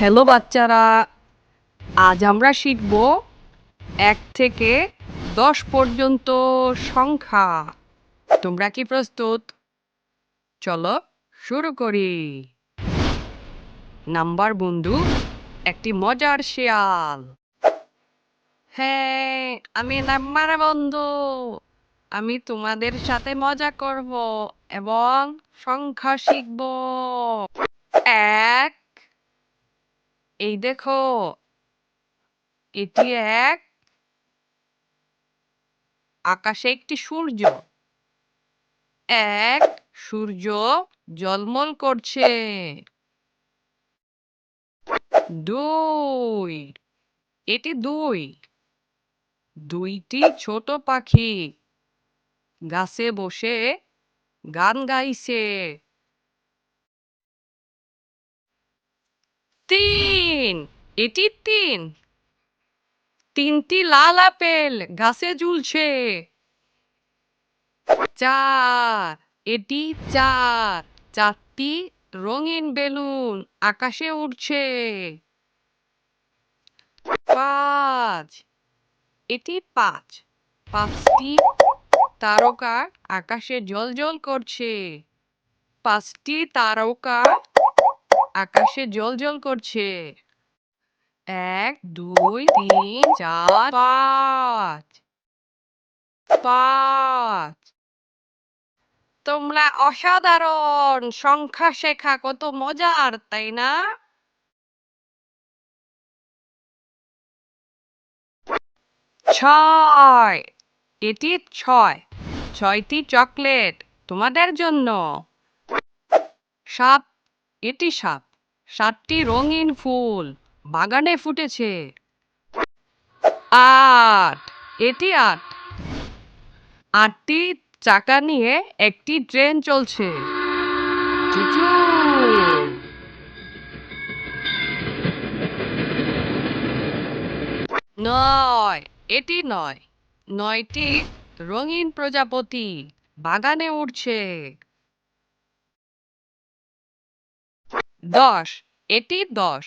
Hello বাচ্চারা, আজ আমরা শিখব এক থেকে দশ পর্যন্ত সংখ্যা। তোমরা কি প্রস্তুত? চলো শুরু করি। নাম্বার বন্ধু, একটি মজার শিয়াল। হ্যাঁ আমি নাম্বার বন্ধু। আমি তোমাদের সাথে মজা করব এবং সংখ্যা শিখব। এক এই দেখো, এটি এক আকাশে একটি সূর্য। এক সূর্য জলমল করছে। দুই, এটি দুই। দুইটি ছোট পাখি গাছে বসে গান গাইছে। তিন এটি তিন। তিনটি লাল আপেল, গাছে ঝুলছে। চার। এটি চার। চারটি রঙিন বেলুন আকাশে উড়ছে। পাঁচ। এটি পাঁচ। পাঁচটি তারকা আকাশে জ্বলজ্বল করছে। পাঁচটি তারকা আকাশে জ্বলজ্বল করছে। এক, দুই, তিন, চার, পাঁচ। পাঁচ। তোমরা অসাধারণ সংখ্যা শেখা, কত মজার, তাই না? ছয়। এটি ছয়। ছয়টি চকলেট তোমাদের জন্য। সাত এটি সাত সাতটি রঙিন ফুল। বাগানে ফুটেছে। আট। এটি আট। আটটি চাকা নিয়ে একটি ট্রেন চলছে। নয়। এটি নয়। নয়টি রঙিন প্রজাপতি বাগানে উঠছে দশ। এটি দশ।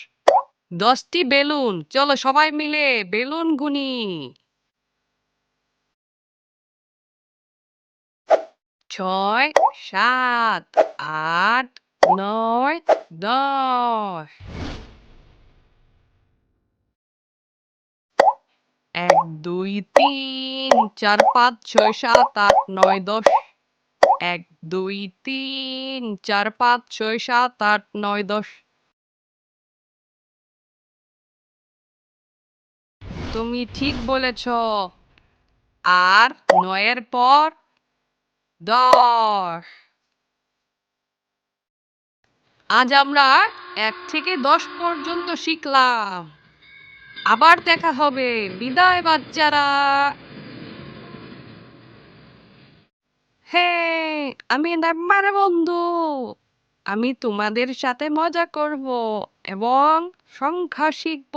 দশটি বেলুন। চলো সবাই মিলে বেলুন গুনি। ছয়, সাত, আট, নয়, দশ। এক, দুই, তিন, চার, পাঁচ, ছয়, সাত, আট, নয়, দশ। এক, দুই, তিন, চার, পাঁচ, ছয়, সাত, আট, নয়, দশ। তুমি ঠিক বলেছ। আর নয়ের পর দশ। আজ আমরা এক থেকে দশ পর্যন্ত শিখলাম। আবার দেখা হবে। বিদায় বাচ্চারা। হ্যাঁ আমি নাম্বার বন্ধু। আমি তোমাদের সাথে মজা করব এবং সংখ্যা শিখব।